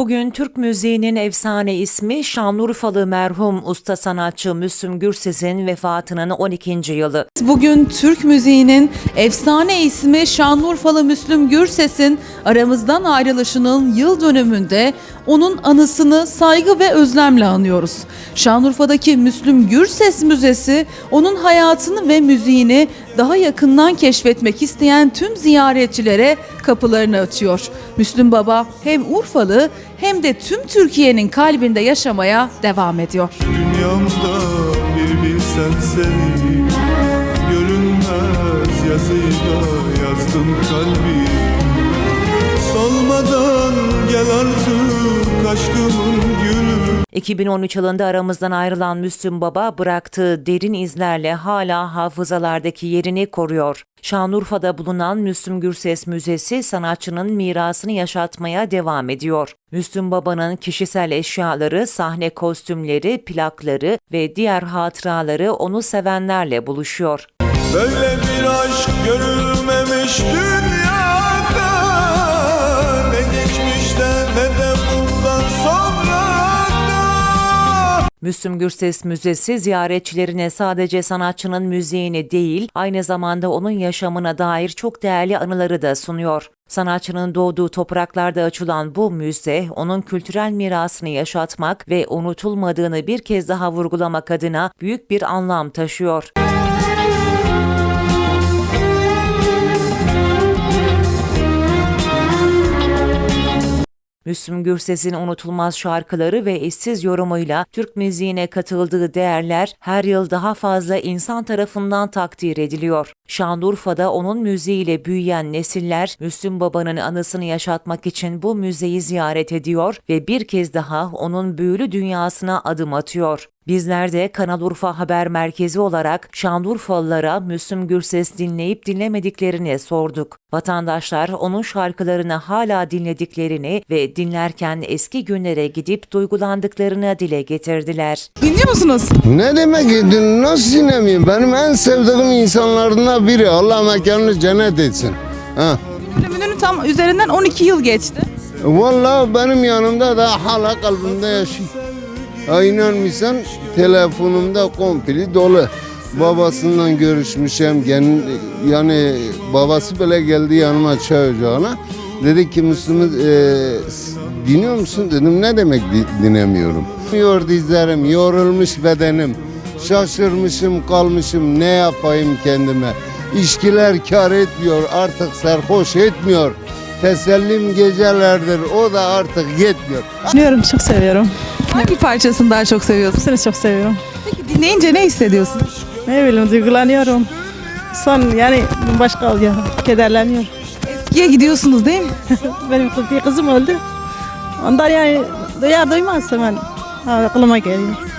Bugün Türk müziğinin efsane ismi Şanlıurfalı merhum usta sanatçı Müslüm Gürses'in vefatının 12. yılı. Bugün Türk müziğinin efsane ismi Şanlıurfalı Müslüm Gürses'in aramızdan ayrılışının yıl dönümünde onun anısını saygı ve özlemle anıyoruz. Şanlıurfa'daki Müslüm Gürses Müzesi onun hayatını ve müziğini daha yakından keşfetmek isteyen tüm ziyaretçilere kapılarını açıyor. Müslüm Baba hem Urfalı hem de tüm Türkiye'nin kalbinde yaşamaya devam ediyor. Dünyamda bir bilsen seni Görünmez yazıyla yazdım kalbi Solmadan gel artık aşkımın gülü 2013 yılında aramızdan ayrılan Müslüm Baba bıraktığı derin izlerle hala hafızalardaki yerini koruyor. Şanlıurfa'da bulunan Müslüm Gürses Müzesi sanatçının mirasını yaşatmaya devam ediyor. Müslüm Baba'nın kişisel eşyaları, sahne kostümleri, plakları ve diğer hatıraları onu sevenlerle buluşuyor. Böyle bir aşk görülmemiş dünyada Müslüm Gürses Müzesi ziyaretçilerine sadece sanatçının müziğini değil, aynı zamanda onun yaşamına dair çok değerli anıları da sunuyor. Sanatçının doğduğu topraklarda açılan bu müze, onun kültürel mirasını yaşatmak ve unutulmadığını bir kez daha vurgulamak adına büyük bir anlam taşıyor. Müslüm Gürses'in unutulmaz şarkıları ve eşsiz yorumuyla Türk müziğine katıldığı değerler her yıl daha fazla insan tarafından takdir ediliyor. Şanlıurfa'da onun müziğiyle büyüyen nesiller Müslüm Baba'nın anısını yaşatmak için bu müzeyi ziyaret ediyor ve bir kez daha onun büyülü dünyasına adım atıyor. Bizler de Kanal Urfa Haber Merkezi olarak Şanlıurfalılara Müslüm Gürses dinleyip dinlemediklerini sorduk. Vatandaşlar onun şarkılarını hala dinlediklerini ve dinlerken eski günlere gidip duygulandıklarını dile getirdiler. Dinliyor musunuz? Ne demek ki nasıl dinlemeyeyim? Benim en sevdiğim insanlardan biri. Allah mekanını cennet etsin. Ha. Ölümünün tam üzerinden 12 yıl geçti. Vallahi benim yanımda da hala kalbimde yaşıyor. Ha inanmıyorsan telefonumda komple dolu. Babasından görüşmüşüm. Gen, yani babası bile geldi yanıma çay ocağına. Dedi ki Müslüm'ü e, dinliyor musun? Dedim ne demek di- dinlemiyorum. Yor dizlerim, yorulmuş bedenim. Şaşırmışım kalmışım ne yapayım kendime. İşkiler kar etmiyor artık sarhoş etmiyor. Tesellim gecelerdir o da artık yetmiyor. Dinliyorum, çok seviyorum. Hangi parçasını daha çok seviyorsunuz? Seni çok seviyorum. Peki dinleyince ne hissediyorsunuz? Ne bileyim, duygulanıyorum. Son yani başka oluyor, kederleniyor. Eskiye gidiyorsunuz değil mi? Benim bir kızım öldü. Ondan yani duyar duymaz hemen aklıma geliyor.